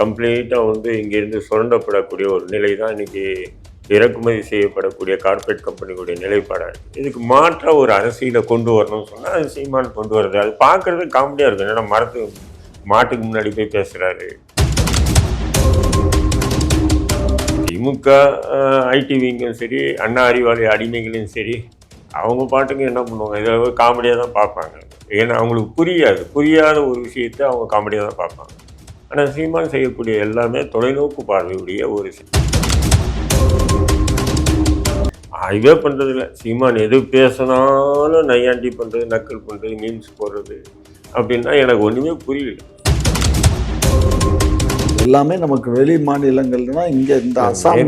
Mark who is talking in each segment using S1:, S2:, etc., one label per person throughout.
S1: கம்ப்ளீட்டாக வந்து இங்கேருந்து சுரண்டப்படக்கூடிய ஒரு நிலை தான் இன்றைக்கி இறக்குமதி செய்யப்படக்கூடிய கார்ப்பரேட் கம்பெனிகளுடைய நிலைப்பாடாக இருக்குது இதுக்கு மாற்றாக ஒரு அரசியலை கொண்டு வரணும்னு சொன்னால் அது சீமான் கொண்டு வருது அது பார்க்குறது காமெடியாக இருக்கும் ஏன்னா மரத்துக்கு மாட்டுக்கு முன்னாடி போய் பேசுகிறாரு திமுக ஐடிவிங்களும் சரி அண்ணா அறிவாளி அடிமைகளும் சரி அவங்க பாட்டுக்கு என்ன பண்ணுவாங்க? இதை காமெடியாக தான் பார்ப்பாங்க. ஏன்னா அவங்களுக்கு புரியாது. புரியாத ஒரு விஷயத்தை அவங்க காமெடியாக தான் பார்ப்பாங்க. ஆனால் சீமான் செய்யக்கூடிய எல்லாமே தொலைநோக்கு பார்வையுடைய ஒரு ஆய்வே பண்ணுறதில்ல சீமான் எது பேசினாலும் நையாண்டி பண்ணுறது நக்கல் பண்ணுறது மீம்ஸ் போடுறது அப்படின்னா எனக்கு ஒன்றுமே புரியல.
S2: எல்லாமே நமக்கு வெளி மாநிலங்கள்னா இங்க இந்த அசாம்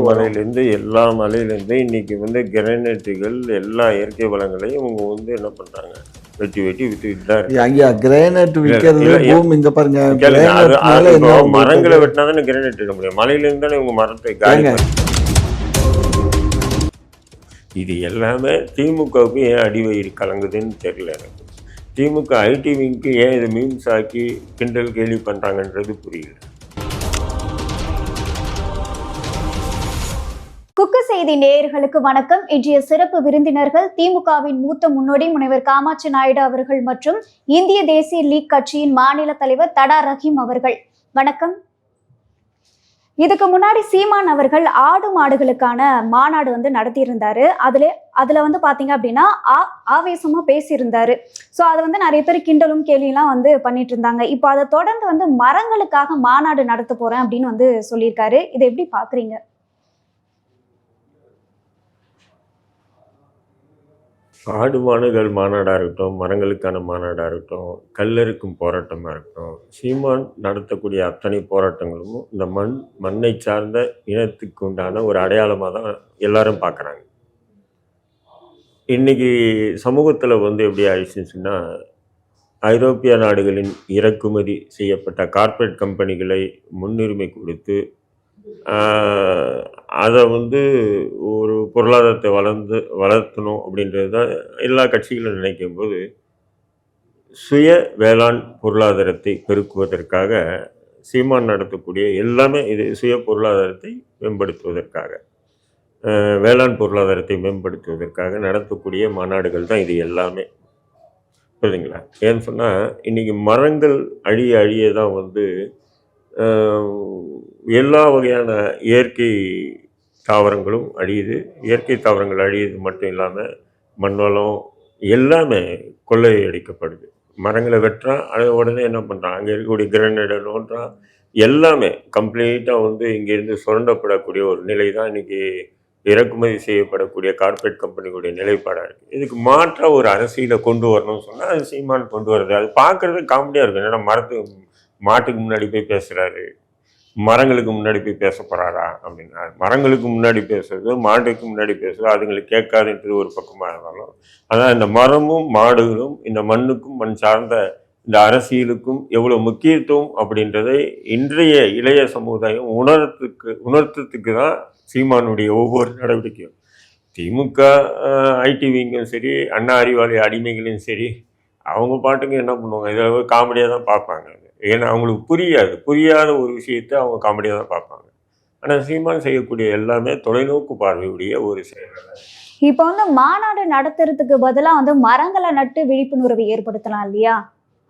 S2: வரும்.
S1: மலையிலேருந்து எல்லா மலையிலேருந்து இன்னைக்கு வந்து கிரானைட்டுகள் எல்லா இயற்கை வளங்களையும் இவங்க வந்து என்ன பண்றாங்க? வெட்டி வெட்டி வித்துக்கிட்டு.
S2: ஐயா கிரானைட் விற்கிறது. பூமி இங்க பாருங்க
S1: மரங்களை வெட்டினா தானே கிரானைட் எடுக்க முடியும் மலையிலேருந்து தானே இவங்க மரத்தை காலி இது எல்லாமே திமுகவுக்கு ஏன் அடிவயிறு கலங்குதுன்னு தெரியல எனக்கு திமுக ஐடி விங்க்கு ஏன் இதை மீம்ஸ் ஆக்கி கிண்டல் கேலி பண்றாங்கன்றது புரியல
S3: செய்தி நேயர்களுக்கு வணக்கம். இன்றைய சிறப்பு விருந்தினர்கள் திமுகவின் மூத்த முன்னோடி முனைவர் காமாட்சி நாயுடு அவர்கள் மற்றும் இந்திய தேசிய லீக் கட்சியின் மாநில தலைவர் தடா ரஹீம் அவர்கள். வணக்கம். இதுக்கு முன்னாடி சீமான் அவர்கள் ஆடு மாடுகளுக்கான மாநாடு வந்து நடத்தியிருந்தாரு. அதுல அதுல வந்து பாத்தீங்க அப்படின்னா ஆ- ஆவேசமா பேசியிருந்தாரு. ஸோ அதை வந்து நிறைய பேர் கிண்டலும் கேலியெல்லாம் வந்து பண்ணிட்டு இருந்தாங்க இப்போ அதை தொடர்ந்து வந்து மரங்களுக்காக மாநாடு நடத்த போறேன் அப்படின்னு வந்து சொல்லியிருக்காரு. இதை எப்படி பாக்குறீங்க?
S1: ஆடு மாடுகள் மாநாடாக இருக்கட்டும் மரங்களுக்கான மாநாடாக இருக்கட்டும் கல்லறுக்கும் போராட்டமாக இருக்கட்டும் சீமான் நடத்தக்கூடிய அத்தனை போராட்டங்களும் இந்த மண் மண்ணை சார்ந்த இனத்துக்கு உண்டான ஒரு அடையாளமாக தான் எல்லாரும் பார்க்குறாங்க. இன்னைக்கு சமூகத்தில் வந்து எப்படி ஆயிடுச்சுன்னு சொன்னால் ஐரோப்பிய நாடுகளின் இறக்குமதி செய்யப்பட்ட கார்ப்பரேட் கம்பெனிகளை முன்னுரிமை கொடுத்து அதை வந்து ஒரு பொருளாதாரத்தை வளர்ந்து வளர்த்தணும் அப்படின்றது தான் எல்லா கட்சிகளும் நினைக்கும் போது சுய வேளாண் பொருளாதாரத்தை பெருக்குவதற்காக சீமான் நடத்தக்கூடிய எல்லாமே இது சுய பொருளாதாரத்தை மேம்படுத்துவதற்காக வேளாண் பொருளாதாரத்தை மேம்படுத்துவதற்காக நடத்தக்கூடிய மாநாடுகள் தான் இது எல்லாமே. புரியுதுங்களா? ஏன்னு சொன்னால் இன்றைக்கி மரங்கள் அழிய அழிய தான் வந்து எல்லா வகையான இயற்கை தாவரங்களும் அழியுது. இயற்கை தாவரங்கள் அழியுது மட்டும் இல்லாமல் மண்வளம் எல்லாமே கொள்ளையடிக்கப்படுது. மரங்களை வெட்டுறான் அதை உடனே என்ன பண்ணுறான் அங்கே இருக்கக்கூடிய கிரனேடை நோண்டுறான் எல்லாமே கம்ப்ளீட்டாக வந்து இங்கேருந்து சுரண்டப்படக்கூடிய ஒரு நிலை தான் இன்றைக்கி இறக்குமதி செய்யப்படக்கூடிய கார்ப்பரேட் கம்பெனிகளுடைய நிலைப்பாடாக இருக்குது இதுக்கு மாற்ற ஒரு அரசியலை கொண்டு வரணும்னு சொன்னால் அது சீமான் கொண்டு வருது அது பார்க்குறது காமெடியாக இருக்கும். ஏன்னா மரத்து மாட்டுக்கு முன்னாடி போய் பேசுகிறாரு மரங்களுக்கு முன்னாடி போய் பேச போகிறாரா அப்படின்னா மரங்களுக்கு முன்னாடி பேசுறது மாட்டுக்கு முன்னாடி பேசுறது அதுங்களுக்கு கேட்காதுன்றது ஒரு பக்கமாக இருந்தாலும் ஆனால் இந்த மரமும் மாடுகளும் இந்த மண்ணுக்கும் மண் சார்ந்த இந்த அரசியலுக்கும் எவ்வளோ முக்கியத்துவம் அப்படின்றதை இன்றைய இளைய சமுதாயம் உணர்த்துக்கு உணர்த்தத்துக்கு தான் சீமானுடைய ஒவ்வொரு நடவடிக்கையும். திமுக ஐடிவிங்களும் சரி அண்ணா அறிவாலய அடிமைகளும் சரி அவங்க பாட்டுக்கு என்ன பண்ணுவாங்க? இதை காமெடியாக தான் பார்ப்பாங்க. ஏன்னா அவங்களுக்கு புரியாது. புரியாத ஒரு விஷயத்தை அவங்க காமெடியாக தான் பார்ப்பாங்க. ஆனால் சீமான் செய்யக்கூடிய எல்லாமே தொலைநோக்கு பார்வையுடைய ஒரு செயல்.
S3: இப்போ வந்து மாநாடு நடத்துறதுக்கு பதிலாக வந்து மரங்களை நட்டு விழிப்புணர்வு ஏற்படுத்தலாம் இல்லையா?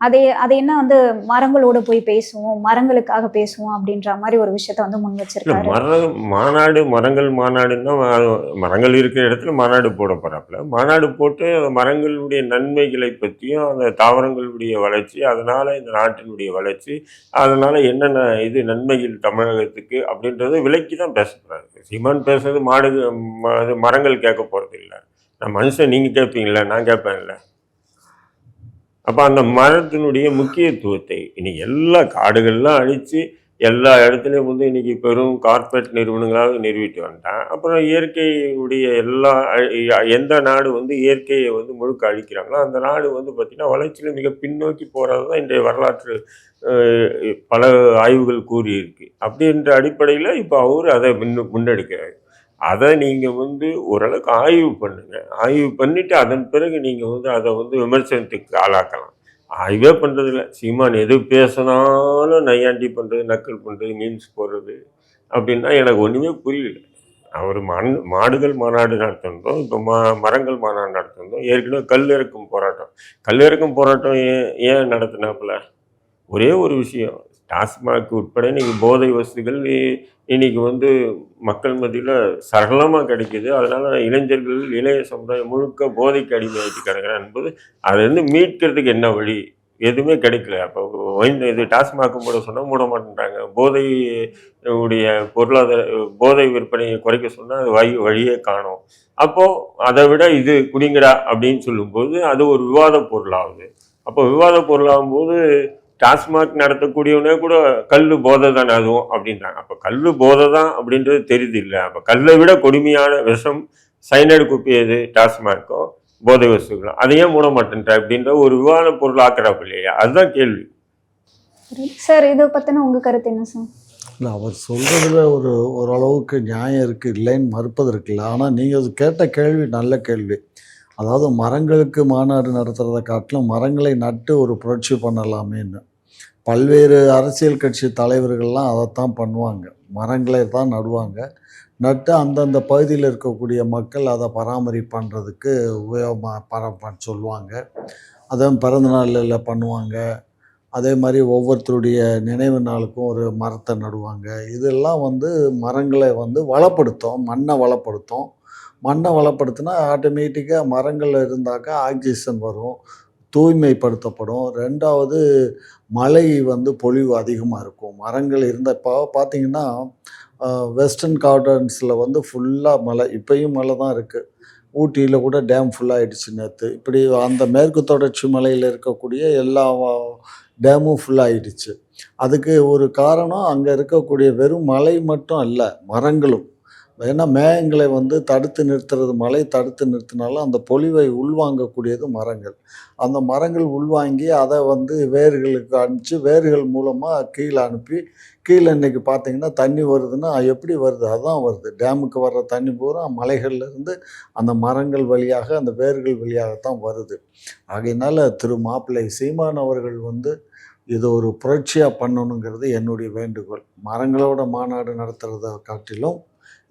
S3: அதை அதை என்ன வந்து மரங்களோட போய் பேசுவோம் மரங்களுக்காக பேசுவோம் அப்படின்ற மாதிரி ஒரு விஷயத்த வந்து முன் வச்சிருக்காரு.
S1: மர மாநாடு மரங்கள் மாநாடுன்னா மரங்கள் இருக்கிற இடத்துல மாநாடு போட போகிறாப்புல மாநாடு போட்டு மரங்களுடைய நன்மைகளை பற்றியும் அந்த தாவரங்களுடைய வளர்ச்சி அதனால் இந்த நாட்டினுடைய வளர்ச்சி அதனால் என்னென்ன இது நன்மைகள் தமிழகத்துக்கு அப்படின்றத விலைக்கு தான் பேச போகிறாரு சீமான் பேசுறது மாடு மரங்கள் கேட்க போகிறது இல்லை நான் மனுஷன் நீங்கள் கேட்பீங்களா நான் கேட்பேன்ல. அப்போ அந்த மரத்தினுடைய முக்கியத்துவத்தை இனி எல்லா காடுகள்லாம் அழித்து எல்லா இடத்துலையும் வந்து இன்றைக்கி பெரும் கார்ப்பரேட் நிறுவனங்களாக நிறுவிட்டு வந்துட்டான் அப்புறம் இயற்கையுடைய எல்லா எந்த நாடு வந்து இயற்கையை வந்து முழுக்க அழிக்கிறாங்களோ அந்த நாடு வந்து பார்த்திங்கன்னா வளர்ச்சியில் மிக பின்னோக்கி போகிறது தான் இன்றைய வரலாற்று பல ஆய்வுகள் கூறியிருக்கு. அப்படின்ற அடிப்படையில் இப்போ அவர் அதை முன்னு முன்னெடுக்கிறார். அதை நீங்கள் வந்து ஓரளவுக்கு ஆய்வு பண்ணுங்க. ஆய்வு பண்ணிவிட்டு அதன் பிறகு நீங்கள் வந்து அதை வந்து விமர்சனத்துக்கு ஆளாக்கலாம். ஆய்வே பண்ணுறதில்ல சீமான் எது பேசினாலும் நையாண்டி பண்ணுறது நக்கல் பண்ணுறது மீன்ஸ் போடுறது அப்படின்னா எனக்கு ஒன்றுமே புரியல. அவர் மண் மாடுகள் மாநாடு நடத்திருந்தோம் இப்போ மா மரங்கள் மாநாடு நடத்திருந்தோம் ஏற்கனவே கல் இறக்கும் போராட்டம். கல் இறக்கும் போராட்டம் ஏன் ஏன் நடத்தினாப்புல? ஒரே ஒரு விஷயம். டாஸ்மாக் உட்பட இன்னைக்கு போதை வசதிகள் இ- இன்னைக்கு வந்து மக்கள் மத்தியில் சரளமாக கிடைக்குது. அதனால இளைஞர்கள் இளைய சமுதாயம் முழுக்க போதைக்கு அடிமையாகிட்டு கிடக்குறான் என்பது அதுலேருந்து மீட்கிறதுக்கு என்ன வழி? எதுவுமே கிடைக்கல. அப்போ வைன் இது டாஸ்மாக் மூட சொன்னால் மூட மாட்டேன்றாங்க. போதை உடைய பொருளாதார போதை விற்பனையை குறைக்க சொன்னால் அது வழி வழியே காணும். அப்போது அதை விட இது குடிங்கடா அப்படின்னு சொல்லும்போது அது ஒரு விவாத பொருளாகுது. அப்போ விவாத பொருளாகும்போது டாஸ்மாக் நடத்தக்கூடியவனே கூட கல் போதை தானே அதுவும் அப்படின்றாங்க. அப்போ கல் போதை தான் அப்படின்றது தெரியுது இல்லை? அப்போ கல்லை விட கொடுமையான விஷம் சைனைடு குப்பி எது? டாஸ்மார்க்கோ போதை வஸ்துகளும் அதையே மூட மாட்டேன்ற அப்படின்ற ஒரு விவாத பொருள் ஆக்குறாப்பு இல்லையா? அதுதான் கேள்வி.
S3: சார் இதை பத்தின உங்க கருத்து என்ன சார்?
S2: இல்லை அவர் சொல்கிறதுல ஒரு ஓரளவுக்கு நியாயம் இருக்குது இல்லைன்னு மறுப்பதற்கு இல்லை. ஆனால் நீங்கள் கேட்ட கேள்வி நல்ல கேள்வி. அதாவது மரங்களுக்கு மாநாடு நடத்துகிறத காட்டிலும் மரங்களை நட்டு ஒரு புரட்சி பண்ணலாமேன்னு. பல்வேறு அரசியல் கட்சி தலைவர்கள்லாம் அதைத்தான் பண்ணுவாங்க. மரங்களை தான் நடுவாங்க. நட்டு அந்தந்த பகுதியில் இருக்கக்கூடிய மக்கள் அதை பராமரிப்புன்றதுக்கு உபயோகமாக பர சொல்லுவாங்க. அதுவும் பிறந்த நாளில் பண்ணுவாங்க. அதே மாதிரி ஒவ்வொருத்தருடைய நினைவு நாளுக்கும் ஒரு மரத்தை நடுவாங்க. இதெல்லாம் வந்து மரங்களை வந்து வளப்படுத்தும். மண்ணை வளப்படுத்தும். மண்ணை வளப்படுத்தினா ஆட்டோமேட்டிக்காக மரங்கள் இருந்தாக்கா ஆக்சிஜன் வரும். தூய்மைப்படுத்தப்படும். ரெண்டாவது மழை வந்து பொழிவு அதிகமாக இருக்கும். மரங்கள் இருந்த இப்போ பார்த்தீங்கன்னா வெஸ்டர்ன் கார்டன்ஸில் வந்து ஃபுல்லாக மழை. இப்போயும் மழை தான் இருக்குது ஊட்டியில் கூட டேம் ஃபுல்லாகிடுச்சு நேற்று இப்படி அந்த மேற்கு தொடர்ச்சி மலையில் இருக்கக்கூடிய எல்லா டேமும் ஃபுல்லாகிடுச்சு அதுக்கு ஒரு காரணம் அங்கே இருக்கக்கூடிய வெறும் மலை மட்டும் அல்ல மரங்களும். ஏன்னா மேகங்களை வந்து தடுத்து நிறுத்துறது மழை தடுத்து நிறுத்தினாலும் அந்த பொலிவை உள்வாங்கக்கூடியது மரங்கள். அந்த மரங்கள் உள்வாங்கி அதை வந்து வேர்களுக்கு அனுப்பிச்சு வேர்கள் மூலமாக கீழே அனுப்பி கீழே இன்னைக்கு பார்த்தீங்கன்னா தண்ணி வருதுன்னா எப்படி வருது? அதுதான் வருது. டேமுக்கு வர்ற தண்ணி பூரா மலைகள்லேருந்து அந்த மரங்கள் வழியாக அந்த வேர்கள் வழியாகத்தான் வருது. ஆகையினால திரு மாப்பிள்ளை சீமான் அவர்கள் வந்து இது ஒரு புரட்சியாக பண்ணணுங்கிறது என்னுடைய வேண்டுகோள். மரங்களோட மாநாடு நடத்துகிறத காட்டிலும்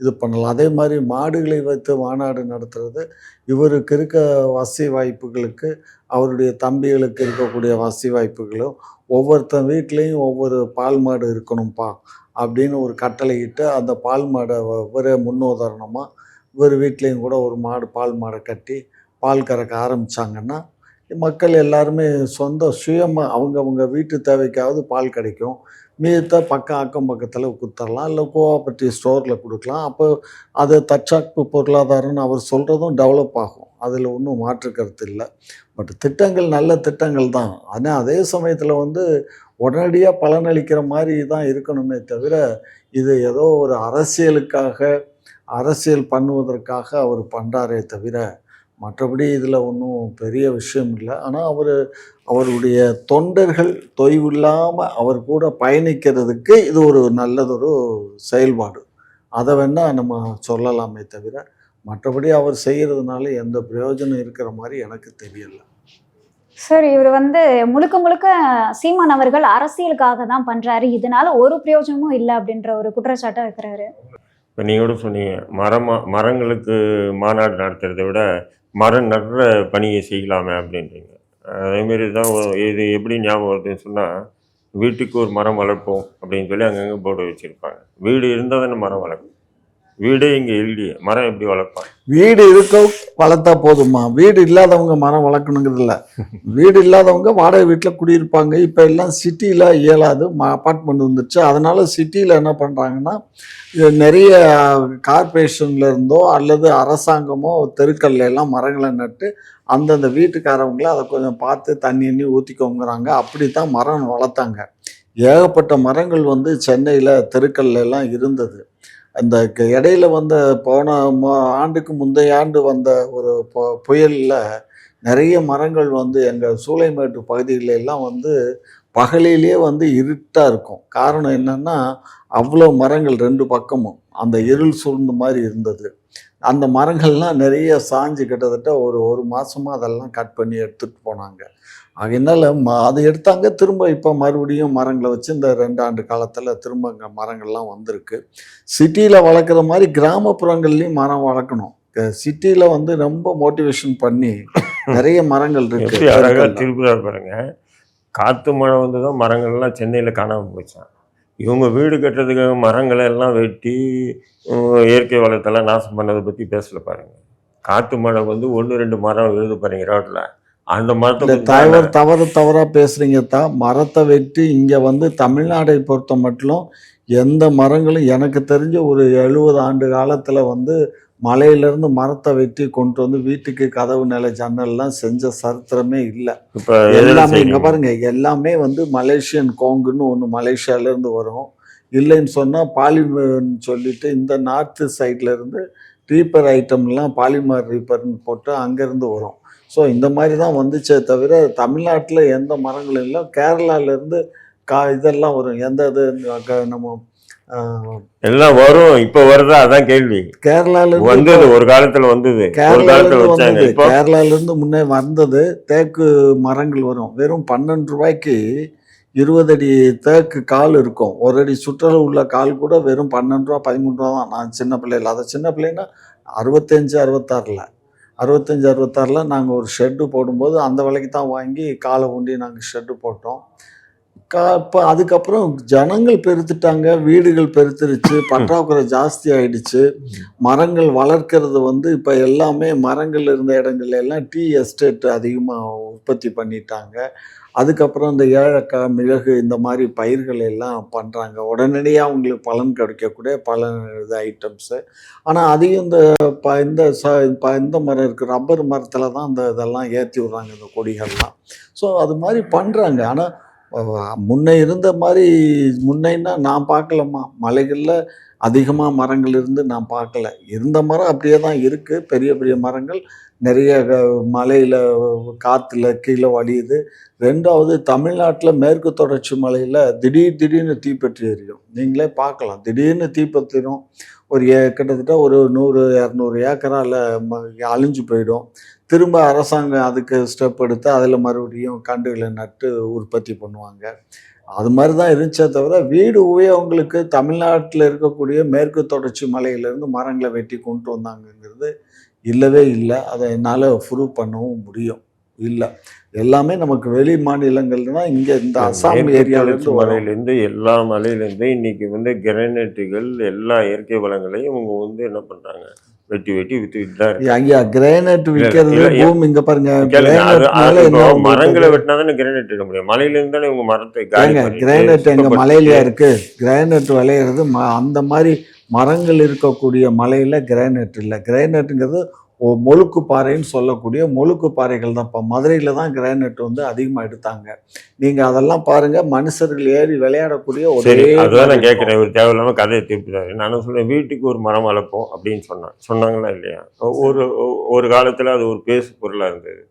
S2: இது பண்ணலாம். அதே மாதிரி மாடுகளை வைத்து மாநாடு நடத்துறது இவருக்கு இருக்க வசதி வாய்ப்புகளுக்கு அவருடைய தம்பிகளுக்கு இருக்கக்கூடிய வசதி வாய்ப்புகளும் ஒவ்வொருத்தன் வீட்லேயும் ஒவ்வொரு பால் மாடு இருக்கணும்ப்பா அப்படின்னு ஒரு கட்டளையிட்டு அந்த பால் மாடை ஒவ்வொரு முன்னுதாரணமாக இவர் வீட்லேயும் கூட ஒரு மாடு பால் மாடை கட்டி பால் கறக்க ஆரம்பித்தாங்கன்னா மக்கள் எல்லாருமே சொந்த சுயமாக அவங்கவுங்க வீட்டு தேவைக்காவது பால் கிடைக்கும். மீதத்தை பக்கம் அக்கம் பக்கத்தில் குத்தரலாம் இல்லை கோஆபரேட்டிவ் ஸ்டோரில் கொடுக்கலாம். அப்போ அது தற்சாப்பு பொருளாதாரம்னு அவர் சொல்கிறதும் டெவலப் ஆகும். அதில் ஒன்றும் மாற்று கருத்து இல்லை. பட் திட்டங்கள் நல்ல திட்டங்கள் தான். ஆனால் அதே சமயத்தில் வந்து உடனடியாக பலனளிக்கிற மாதிரி தான் இருக்கணுமே தவிர இது ஏதோ ஒரு அரசியலுக்காக அரசியல் பண்ணுவதற்காக அவர் பண்ணுறாரே தவிர மற்றபடி இதில் ஒன்றும் பெரிய விஷயம் இல்லை. ஆனால் அவர் அவருடைய தொண்டர்கள் தொய்வில்லாமல் அவர் கூட பயணிக்கிறதுக்கு இது ஒரு நல்லதொரு செயல்பாடு. அதை வேணால் நம்ம சொல்லலாமே தவிர மற்றபடி அவர் செய்கிறதுனால எந்த பிரயோஜனம் இருக்கிற மாதிரி எனக்கு தெரியல.
S3: சார் இவர் வந்து முழுக்க முழுக்க சீமான் அவர்கள் அரசியலுக்காக தான் பண்றாரு. இதனால ஒரு பிரயோஜனமும் இல்லை அப்படின்ற ஒரு குற்றச்சாட்டை வைக்கிறாரு.
S1: இப்போ நீங்கள் கூட சொன்னீங்க மரமா மரங்களுக்கு மாநாடு நடத்துறதை விட மரம் நடுற பணியை செய்யலாமே அப்படின்றீங்க. அதேமாரி தான் இது எப்படி ஞாபகம் வருதுன்னு சொன்னால் வீட்டுக்கு ஒரு மரம் வளர்ப்போம் அப்படின்னு சொல்லி அங்கங்கே போர்டு வச்சுருப்பாங்க. வீடு இருந்தால் தானே மரம் வளர்க்கும். வீடே இங்கே இல்லையே. மரம் எப்படி வளர்ப்பாங்க?
S2: வீடு இருக்க வளர்த்தா போதுமா வீடு இல்லாதவங்க மரம் வளர்க்கணுங்கிறது இல்லை. வீடு இல்லாதவங்க வாடகை வீட்டில் குடியிருப்பாங்க. இப்போ எல்லாம் சிட்டியில் இயலாது. அப்பார்ட்மெண்ட் வந்துருச்சு. அதனால் சிட்டியில் என்ன பண்ணுறாங்கன்னா நிறைய கார்பரேஷன்ல இருந்தோ அல்லது அரசாங்கமோ தெருக்கல்ல எல்லாம் மரங்களை நட்டு அந்தந்த வீட்டுக்காரவங்கள அதை கொஞ்சம் பார்த்து தண்ணி எண்ணி ஊற்றிக்கோங்கிறாங்க அப்படி தான் மரம் வளர்த்தாங்க. ஏகப்பட்ட மரங்கள் வந்து சென்னையில் தெருக்கல்ல எல்லாம் இருந்தது. அந்த க- இடையில வந்த போன ஆண்டுக்கு முந்தைய ஆண்டு வந்த ஒரு பு- நிறைய மரங்கள் வந்து எங்கள் சூளைமேட்டு பகுதிகளெல்லாம் எல்லாம் வந்து பகலிலேயே வந்து இருட்டாக இருக்கும். காரணம் என்னென்னா அவ்வளோ மரங்கள் ரெண்டு பக்கமும் அந்த இருள் சூழ்ந்த மாதிரி இருந்தது. அந்த மரங்கள்லாம் நிறைய சாஞ்சு கிட்டத்தட்ட ஒரு ஒரு மாதமாக அதெல்லாம் கட் பண்ணி எடுத்துகிட்டு போனாங்க. அதனால ம அதை எடுத்தாங்க. திரும்ப இப்போ மறுபடியும் மரங்களை வச்சு இந்த ரெண்டு ஆண்டு காலத்தில் திரும்ப இங்கே மரங்கள்லாம் வந்திருக்கு. சிட்டியில் வளர்க்குற மாதிரி கிராமப்புறங்கள்லையும் மரம் வளர்க்கணும். சிட்டியில் வந்து ரொம்ப மோட்டிவேஷன் பண்ணி நிறைய மரங்கள் இருக்கு.
S1: எப்படி அழகா
S2: தெருக்கள்ல.
S1: திருப்புறாரு பாருங்க. காத்து மழை வந்து தான் மரங்கள்லாம் சென்னையில் காணாமல் போச்சான் இவங்க வீடு கட்டுறதுக்காக மரங்களை எல்லாம் வெட்டி இயற்கை வளத்தெல்லாம் நாசம் பண்ணதை பற்றி பேசல பாருங்க. காத்து மழை வந்து ஒன்று ரெண்டு மரம் விழுது பாருங்க ரோட்டில் அந்த மரத்தை
S2: தவறு தவறு தவறா பேசுறீங்க தான். மரத்தை வெட்டி இங்க வந்து தமிழ்நாடை பொறுத்த மட்டும் எந்த மரங்களும் எனக்கு தெரிஞ்ச ஒரு எழுபது ஆண்டு காலத்துல வந்து மலையிலிருந்து மரத்தை வெட்டி கொண்டு வந்து வீட்டுக்கு கதவு நிலை ஜன்னல்லாம் செஞ்ச சரித்திரமே இல்லை.
S1: இப்போ
S2: எல்லாமே இங்க பாருங்க எல்லாமே வந்து மலேசியன் கோங்குன்னு ஒன்று மலேசியால இருந்து வரும். இல்லைன்னு சொன்னா பாலிமர்னு சொல்லிட்டு இந்த நார்த்து சைட்ல இருந்து ரீப்பர் ஐட்டம்லாம் பாலிமர் ரீப்பர்னு போட்டு அங்கேருந்து வரும். ஸோ இந்த மாதிரி தான் வந்துச்சே தவிர தமிழ்நாட்டில் எந்த மரங்களும் இல்லை. கேரளாலேருந்து கா இதெல்லாம் வரும். எந்த இது நம்ம
S1: எல்லாம் வரும். இப்போ வருதா? அதான் கேள்வி.
S2: கேரளாலேருந்து
S1: வந்தது ஒரு காலத்துல வந்தது. ஒரு காலத்துல வச்சாங்க. இப்போ?
S2: கேரளாலேருந்து முன்னே வந்தது. தேக்கு மரங்கள் வரும். வெறும் பன்னெண்டு ரூபாய்க்கு இருபது அடி தேக்கு கால் இருக்கும். ஒரு அடி சுற்றளவு உள்ள கால் கூட வெறும் பன்னெண்டு ரூபா பதிமூணு ரூபா தான். நான் சின்ன பிள்ளைல அதை சின்ன பிள்ளைன்னா அறுபத்தஞ்சு அறுபத்தாறில். அறுபத்தஞ்சு அறுபத்தாறில் நாங்கள் ஒரு ஷெட்டு போடும்போது அந்த விலைக்கு தான் வாங்கி காலை ஊண்டி நாங்கள் ஷெட்டு போட்டோம். கா இப்போ அதுக்கப்புறம் ஜனங்கள் பெருத்துட்டாங்க வீடுகள் பெருத்துருச்சு பற்றாக்குறை ஜாஸ்தி ஆயிடுச்சு. மரங்கள் வளர்க்கறது வந்து இப்போ எல்லாமே மரங்கள் இருந்த இடங்கள்ல எல்லாம் டீ எஸ்டேட் அதிகமாக உற்பத்தி பண்ணிட்டாங்க. அதுக்கப்புறம் இந்த ஏலக்காய் மிளகு இந்த மாதிரி பயிர்கள் எல்லாம் பண்ணுறாங்க உடனடியாக அவங்களுக்கு பலன் கிடைக்கக்கூடிய பல இது ஐட்டம்ஸு ஆனால் அதையும் இந்த ப இந்த ச ப இந்த மரம் இருக்குது ரப்பர் மரத்தில் தான் இந்த இதெல்லாம் ஏற்றி விட்றாங்க இந்த கொடிகள்லாம். ஸோ அது மாதிரி பண்ணுறாங்க ஆனால் முன்ன இருந்த மாதிரி முன்னைன்னா நான் பார்க்கலம்மா. மலைகளில் அதிகமாக மரங்கள் இருந்து நான் பார்க்கல. இருந்த மரம் அப்படியே தான் இருக்குது பெரிய பெரிய மரங்கள். நிறைய மலையில் காற்றுல கீழே வழியுது. ரெண்டாவது தமிழ்நாட்டில் மேற்கு தொடர்ச்சி மலையில் திடீர் திடீர்னு தீப்பற்றி எரியும். நீங்களே பார்க்கலாம். திடீர்னு தீப்பற்றிடும் ஒரு ஏ கிட்டத்தட்ட ஒரு நூறு இரநூறு ஏக்கரால் அழிஞ்சு போயிடும். திரும்ப அரசாங்கம் அதுக்கு ஸ்டெப் எடுத்து அதில் மறுபடியும் கண்டுகளை நட்டு உற்பத்தி பண்ணுவாங்க. அது மாதிரி தான் இருந்துச்சே தவிர வீடு உபயோகங்களுக்கு தமிழ்நாட்டில் இருக்கக்கூடிய மேற்கு தொடர்ச்சி மலையிலேருந்து மரங்களை வெட்டி கொண்டு வந்தாங்கங்கிறது இல்லவே இல்லை. அதை என்னால் ப்ரூவ் பண்ணவும் முடியும். இல்லை. எல்லாமே நமக்கு வெளி மாநிலங்கள்ல தான் இங்கே இந்த அசாம் ஏரியாவிலேருந்து
S1: மலையிலேருந்து எல்லா மலையிலேருந்து இன்னைக்கு வந்து கிரானைட்டுகள் எல்லா இயற்கை வளங்களையும் இவங்க வந்து என்ன பண்றாங்க? வெட்டி வெட்டி தான் இருக்காங்க.
S2: ஐயா கிரானைட் விற்கிறது. பூமி இங்க பாருங்க.
S1: மரங்களை வெட்டினா தானே கிரானைட் எடுக்க முடியும். மலையில இருந்து தானே இவங்க மரத்தை
S2: கிரானைட் எங்க மலையிலயா இருக்கு. கிரானைட் விளையிறது அந்த மாதிரி மரங்கள் இருக்கக்கூடிய மலையில கிரானைட் இல்லை. கிரானைட்டுங்கிறது மொழுக்கு பாறைன்னு சொல்லக்கூடிய மொழுக்கு பாறைகள் தான். இப்போ மதுரையில் தான் கிரானைட் வந்து அதிகமாக எடுத்தாங்க. நீங்கள் அதெல்லாம் பாருங்க மனுஷர்கள் ஏறி விளையாடக்கூடிய ஒரே
S1: அதுதான் நான். கேட்குறேன். ஒரு தேவையில்லாம கதையை திருப்பிட்டாரு. நானும் சொல்றேன் வீட்டுக்கு ஒரு மரம் வளர்ப்போம் அப்படின்னு சொன்னான் சொன்னாங்களா இல்லையா? ஒரு ஒரு காலத்துல அது ஒரு பேசு பொருளா இருந்தது.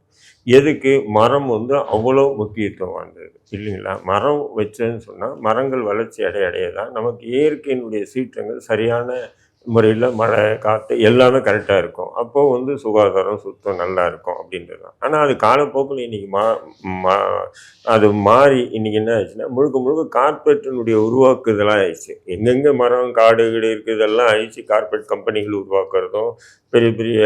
S1: எதுக்கு? மரம் வந்து அவ்வளோ முக்கியத்துவம் வாய்ந்தது. இல்லைங்களா? மரம் வச்சேன்னு சொன்னால் மரங்கள் வளர்ச்சி அடைய அடைய தான் நமக்கு இயற்கையினுடைய சீற்றங்கள் சரியான முறையில் மழை காற்று எல்லாமே கரெக்டாக இருக்கும். அப்போது வந்து சுகாதாரம் சுத்தம் நல்லா இருக்கும் அப்படின்றது தான் ஆனால் அது காலப்போக்கில் இன்றைக்கி மா மா அது மாறி இன்றைக்கி என்ன ஆச்சுன்னா முழுக்க முழுக்க கார்பரேட்டினுடைய உருவாக்குதலாக ஆயிடுச்சு. எங்கெங்கே மரம் காடு கீடு இருக்குது இதெல்லாம் ஆயிடுச்சு கார்பரேட் கம்பெனிகள் உருவாக்குறதும் பெரிய பெரிய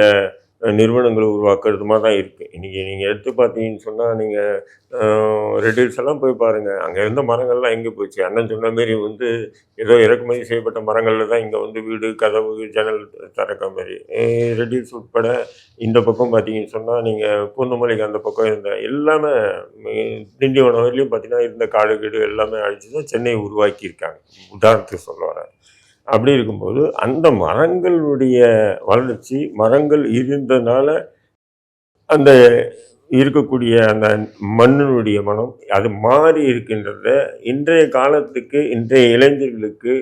S1: நிறுவனங்களை உருவாக்குறதுமா தான் இருக்குது இன்றைக்கி நீங்கள் எடுத்து பார்த்தீங்கன்னு சொன்னால் நீங்கள் ரெடில்ஸ் எல்லாம் போய் பாருங்கள் அங்கே இருந்த மரங்கள்லாம் எங்கே போச்சு? அண்ணன் சொன்ன மாரி வந்து ஏதோ இறக்குமதி செய்யப்பட்ட மரங்களில் தான் இங்கே வந்து வீடு கதவு ஜன்னல் திறக்க மாதிரி ரெடில்ஸ் உட்பட இந்த பக்கம் பார்த்தீங்கன்னு சொன்னால் நீங்கள் பூந்தமல்லிக்கு அந்த பக்கம் இருந்த எல்லாமே திண்டிவனம் வரையிலையும் பார்த்தீங்கன்னா இருந்த காடு கீடு எல்லாமே அழிச்சு தான் சென்னை உருவாக்கியிருக்காங்க. உதாரணத்துக்கு சொல்ல வரேன். அப்படி இருக்கும்போது அந்த மரங்களுடைய வளர்ச்சி மரங்கள் இருந்ததுனால அந்த இருக்கக்கூடிய அந்த மண்ணினுடைய மனம் அது மாறி இருக்கின்றத இன்றைய காலத்துக்கு இன்றைய இளைஞர்களுக்கு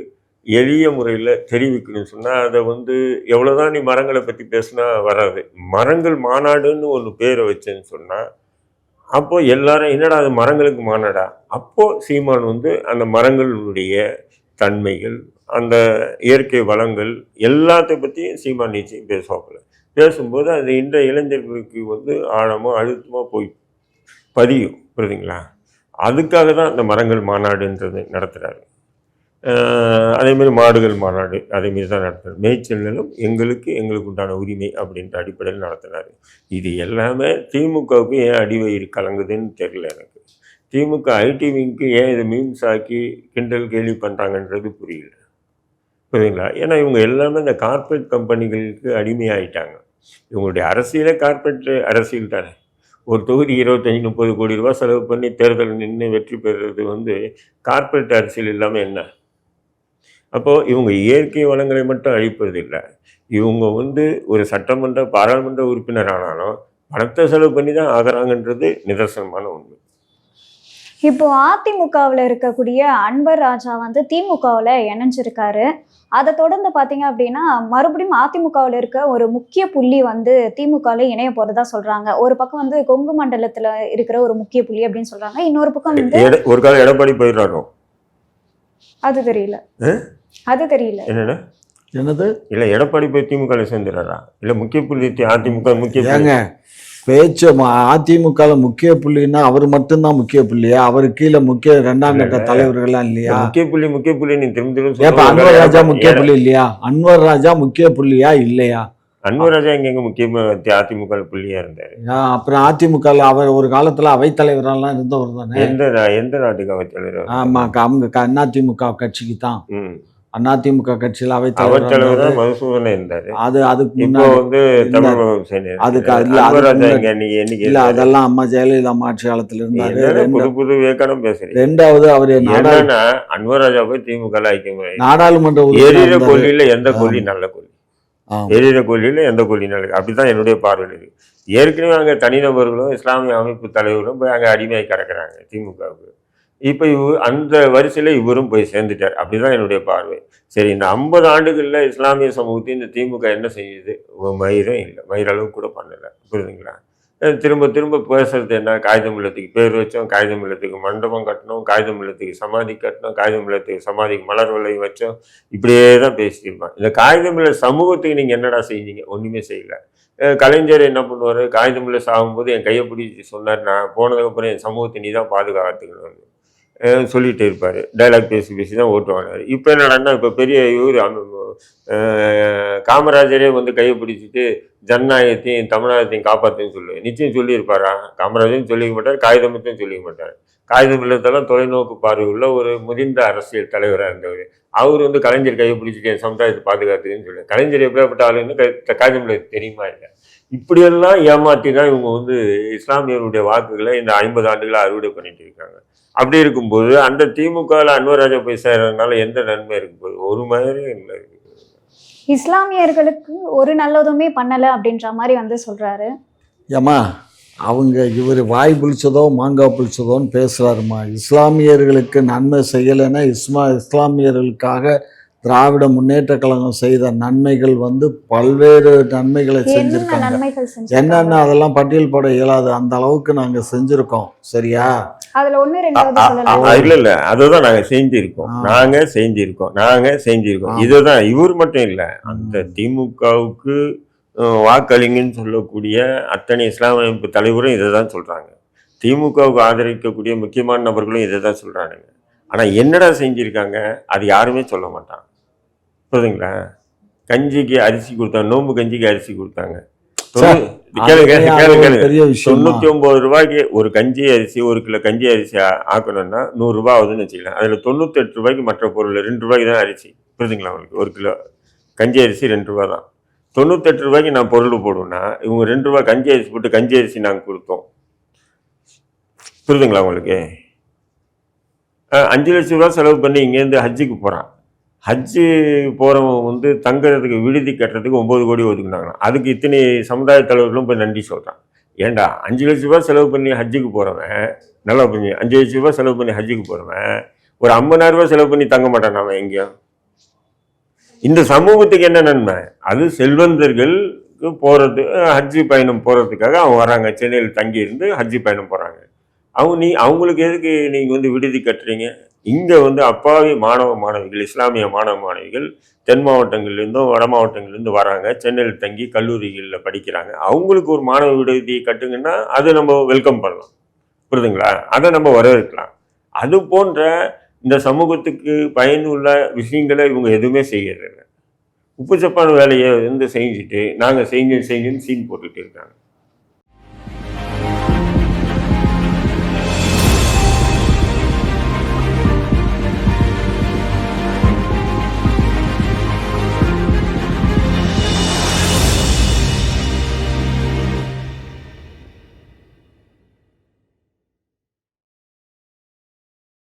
S1: எளிய முறையில் தெரிவிக்கணும்னு சொன்னால் அதை வந்து எவ்வளோதான் நீ மரங்களை பற்றி பேசுனா வராது. மரங்கள் மாநாடுன்னு ஒன்று பேரை வச்சேன்னு சொன்னால் அப்போது எல்லாரும் என்னடா அது மரங்களுக்கு மாநாடா? அப்போது சீமான் வந்து அந்த மரங்களுடைய தன்மைகள் அந்த இயற்கை வளங்கள் எல்லாத்தை பற்றியும் சீமா நிச்சயம் பேசுவாப்பில். பேசும்போது அது இந்த இளைஞர்களுக்கு வந்து ஆழமாக அழுத்தமாக போய் பதியும் புரியுதுங்களா? அதுக்காக தான் இந்த மரங்கள் மாநாடுன்றது நடத்துகிறாரு அதேமாரி மாடுகள் மாநாடு அதேமாரி தான் நடத்துகிறார் மேய்ச்சல் நிலம் எங்களுக்கு எங்களுக்கு உண்டான உரிமை அப்படின்ற அடிப்படையில் நடத்துனார் இது எல்லாமே திமுகவுக்கு ஏன் அடிவயிறு கலங்குதுன்னு தெரியல எனக்கு. திமுக ஐடி விங்க்கு ஏன் இதை மீம்ஸ் ஆக்கி கிண்டல் கேலி பண்ணுறாங்கன்றது புரியல. புரியுதுங்களா? ஏன்னா இவங்க எல்லாமே இந்த கார்ப்பரேட் கம்பெனிகளுக்கு அடிமையாகிட்டாங்க இவங்களுடைய அரசியலே கார்ப்பரேட் அரசியல் தானே. ஒரு தொகுதி இருபத்தஞ்சி முப்பது கோடி ரூபா செலவு பண்ணி தேர்தல் நின்று வெற்றி பெறுறது வந்து கார்ப்பரேட் அரசியல் இல்லாமல் என்ன? அப்போது இவங்க இயற்கை வளங்களை மட்டும் அழிப்பதில்லை. இவங்க வந்து ஒரு சட்டமன்ற பாராளுமன்ற உறுப்பினர் ஆனாலும் பணத்தை செலவு பண்ணி தான் ஆகிறாங்கன்றது நிதர்சனமான உண்மை.
S3: இப்போ அதிமுகவில் இருக்கக்கூடிய அன்பர் ராஜா வந்து திமுகவில் இணைஞ்சிருக்காரு. அதை தொடர்ந்து பார்த்தீங்க அப்படின்னா மறுபடியும் அதிமுகவில் இருக்க ஒரு முக்கிய புள்ளி வந்து திமுகவில் இணைய போறதா சொல்றாங்க. ஒரு பக்கம் வந்து கொங்கு மண்டலத்துல இருக்கிற ஒரு முக்கிய புள்ளி அப்படின்னு சொல்றாங்க. இன்னொரு பக்கம் வந்து
S1: ஒரு காலம் எடப்பாடி போயிடுறாரோ?
S3: அது தெரியல? அது தெரியல.
S1: என்னன்னா?
S2: என்னது?
S1: இல்லை எடப்பாடி போய் திமுக சேர்ந்துடுறாரா? இல்லை முக்கிய புள்ளி தி- அதிமுக முக்கிய புள்ளி.
S2: ஏங்க பேச்சு அதிமுகவில் முக்கிய புள்ளின்னா அவர் மட்டும்தான் முக்கிய புள்ளியா? அவர் கீழே முக்கிய ரெண்டாம் கட்ட. தலைவர்கள்லாம் இல்லையா?
S1: முக்கிய புள்ளி முக்கிய புள்ளி நீ திரும்ப திரும்ப
S2: ஏப்ப அன்வர் ராஜா முக்கிய புள்ளி இல்லையா? அன்வர் ராஜா முக்கிய புள்ளியா இல்லையா?
S1: அன்வர் ராஜா எங்க முக்கியமா அதிமுக புள்ளியா இருந்தாரு?
S2: அப்புறம் அதிமுகவில் அவர் ஒரு காலத்துல அவைத்தலைவரெல்லாம் இருந்தவர் தானே?
S1: எந்த எந்த நாட்டுக்கு அவர் தலைவர்
S2: ஆமா அவங்க க- அதிமுக கட்சிக்கு தான். அதிமுக கட்சியில்
S1: அவர்
S2: அவைத்தலைவர்
S1: தலைவர்
S2: இருந்தாரு. அது அதுக்கு முன்னாடி
S1: வந்து
S2: அதுக்கு. இல்ல, இல்ல? அதெல்லாம் அம்மா ஜெயலலிதா ஆட்சி காலத்துல இருந்தாரு
S1: புது புது விவேகானம் பேசுறீங்க
S2: ரெண்டாவது அவர்
S1: என்னன்னா அன்வர் ராஜா போய் திமுக ஐக்கியம்
S2: நாடாளுமன்ற
S1: எரியிற. கொல்லியில எந்த கொல்லி நல்ல கொல்லி. எரியிற கொல்லியில எந்த கொல்லி நல்லது அப்படிதான் என்னுடைய பார்வையில் இருக்கு ஏற்கனவே அங்க தனிநபர்களும் இஸ்லாமிய அமைப்பு தலைவரும் போய் அங்க அடிமையாகி கிடக்குறாங்க திமுகவுக்கு இப்போ இவ் அந்த வரிசையில் இவரும் போய் சேர்ந்துட்டார். அப்படிதான் என்னுடைய பார்வை. சரி இந்த ஐம்பது ஆண்டுகளில் இஸ்லாமிய சமூகத்தையும் இந்த திமுக என்ன செய்யுது? மயிரும் இல்லை. மயிரளவு கூட பண்ணலை. புரியுதுங்களா? திரும்ப திரும்ப பேசுறது என்ன? காகிதம் இல்லத்துக்கு பேர் வச்சோம் காகிதம் இல்லத்துக்கு மண்டபம் கட்டணும் காகிதம் இல்லத்துக்கு சமாதி கட்டணும் காகிதம் இல்லத்துக்கு சமாதிக்கு மலர் விலை வச்சோம். இப்படியே தான் பேசியிருப்பான் இந்த காகிதம் இல்லை சமூகத்துக்கு நீங்கள் என்னடா செஞ்சீங்க ஒன்றுமே செய்யலை. கலைஞர் என்ன பண்ணுவார்? காகிதம் இல்லை சாகும்போது என் கையை பிடிச்சி சொன்னார் நான் போனதுக்கப்புறம் என் சமூகத்தை நீ தான் பாதுகாத்துக்கணும்னு. சொல்லிகிட்டு இருப்பார். டைலாக் பேசி பேசி தான் ஓட்டு இப்போ என்னடான்னா இப்போ பெரிய இவர் காமராஜரே வந்து கையை பிடிச்சிட்டு ஜனநாயகத்தையும் தமிழகத்தையும் காப்பாற்றுன்னு சொல்லு நிச்சயம் சொல்லியிருப்பாரா? காமராஜரும் சொல்லிக்க மாட்டார் காகிதமத்தையும் சொல்லிக்க மாட்டார். காகிதம் இல்லத்தெல்லாம் தொலைநோக்கு பார்வை உள்ள ஒரு முதிர்ந்த அரசியல் தலைவராக இருந்தவர். அவர் வந்து கலைஞர் கையை பிடிச்சிட்டு என் சமுதாயத்தை பாதுகாத்துக்குன்னு சொல்லு. கலைஞர் எப்படியாப்பட்ட ஆளுன்னு க- காகிதம் தெரியுமா இல்லை? இப்படியெல்லாம் ஏமாற்றி தான் இவங்க வந்து இஸ்லாமியருடைய வாக்குகளை இந்த ஐம்பது ஆண்டுகளாக அறுவடை பண்ணிட்டு இருக்காங்க. அப்படி இருக்கும்போது அந்த திமுகவில் அன்வராஜா போய் சேர்றதுனால எந்த நன்மை இருக்கு? போகுது ஒரு மாதிரியும் இல்லை
S3: இஸ்லாமியர்களுக்கு ஒரு நல்லதுமே பண்ணல அப்படின்ற மாதிரி வந்து சொல்றாரு.
S2: ஏம்மா அவங்க இவர் வாய் புளிச்சதோ மாங்காய் புளிச்சதோன்னு பேசுகிறாருமா இஸ்லாமியர்களுக்கு நன்மை செய்யலைன்னா இஸ்மா இஸ்லாமியர்களுக்காக திராவிட முன்னேற்ற கழகம் செய்த நன்மைகள் வந்து பல்வேறு நன்மைகளை செஞ்சுருக்காங்க. என்னென்ன அதெல்லாம் பட்டியல் போட இயலாது அந்த அளவுக்கு நாங்கள் செஞ்சுருக்கோம். சரியா?
S1: இல்ல இல்ல. அதுதான் நாங்க செஞ்சிருக்கோம். நாங்க செஞ்சிருக்கோம். நாங்க செஞ்சிருக்கோம். இதுதான் இவர் மட்டும் இல்ல. அந்த திமுகவுக்கு வாக்களிங்கன்னு சொல்லக்கூடிய அத்தனை இஸ்லாமிய அமைப்பு தலைவரும் இதை தான் சொல்றாங்க. திமுகவுக்கு ஆதரிக்கக்கூடிய முக்கியமான நபர்களும் இதை தான் சொல்றாங்க ஆனா என்னடா செஞ்சிருக்காங்க? அது யாருமே சொல்ல மாட்டாங்க. புரியுதுங்களா கஞ்சிக்கு அரிசி கொடுத்தாங்க நோம்பு கஞ்சிக்கு அரிசி கொடுத்தாங்க. தொண்ணூத்தி ஒன்பது ரூபாய்க்கு ஒரு கஞ்சி அரிசி ஒரு கிலோ கஞ்சி அரிசி ஆக்கணும்னா நூறு ரூபாய் ஆகுதுன்னு வச்சுக்கலாம். அதுல தொண்ணூத்தி எட்டு ரூபாய்க்கு மற்ற பொருள் ரெண்டு ரூபாய்க்கு தான் அரிசி. புரியுதுங்களா உங்களுக்கு? ஒரு கிலோ கஞ்சி அரிசி ரெண்டு ரூபா தான். தொண்ணூத்தெட்டு ரூபாய்க்கு நான் பொருள் போடுவேன்னா இவங்க ரெண்டு ரூபாய் கஞ்சி அரிசி போட்டு கஞ்சி அரிசி நாங்கள் கொடுத்தோம். புரியுதுங்களா உங்களுக்கு? அஞ்சு லட்சம் ரூபா செலவு பண்ணி இங்கேருந்து ஹஜ்ஜுக்கு போகிறான் ஹஜ்ஜு போகிறவங்க வந்து தங்குறதுக்கு விடுதி கட்டுறதுக்கு ஒம்பது கோடி ஒதுக்குனாங்களாம் அதுக்கு இத்தனை சமுதாய தலைவர்களும் போய் நன்றி சொல்கிறான் ஏண்டா அஞ்சு லட்ச ரூபா செலவு பண்ணி ஹஜ்ஜுக்கு போகிறவன் நல்லா பண்ணி அஞ்சு லட்ச ரூபா செலவு பண்ணி ஹஜ்ஜுக்கு போகிறவன் ஒரு ஐம்பதாயிரரூபா ரூபாய் செலவு பண்ணி தங்க மாட்டான் அவன் எங்கேயும் இந்த சமூகத்துக்கு என்ன நன்மை? அது செல்வந்தர்களுக்கு போகிறது ஹஜ்ஜி பயணம் போகிறதுக்காக அவங்க வராங்க சென்னையில் தங்கி இருந்து ஹஜ்ஜி பயணம் போகிறாங்க அவங்க நீ அவங்களுக்கு எதுக்கு நீங்கள் வந்து விடுதி கட்டுறீங்க? இங்கே வந்து அப்பாவி மாணவ மாணவிகள் இஸ்லாமிய மாணவ மாணவிகள் தென் மாவட்டங்கள்லேருந்தும் வட மாவட்டங்கள்லேருந்து வராங்க. சென்னையில் தங்கி கல்லூரிகளில் படிக்கிறாங்க. அவங்களுக்கு ஒரு மாணவ விடுதி கட்டுங்கன்னா அதை நம்ம வெல்கம் பண்ணலாம். புரியுதுங்களா? அதை நம்ம வரவேற்கலாம். அது போன்ற இந்த சமூகத்துக்கு பயனுள்ள விஷயங்களை இவங்க எதுவுமே செய்யறதில்ல. உப்பு சப்பான வேலையை வந்து செஞ்சுட்டு நாங்கள் செஞ்சு செஞ்சுன்னு சீன் போட்டுக்கிட்டு இருக்காங்க.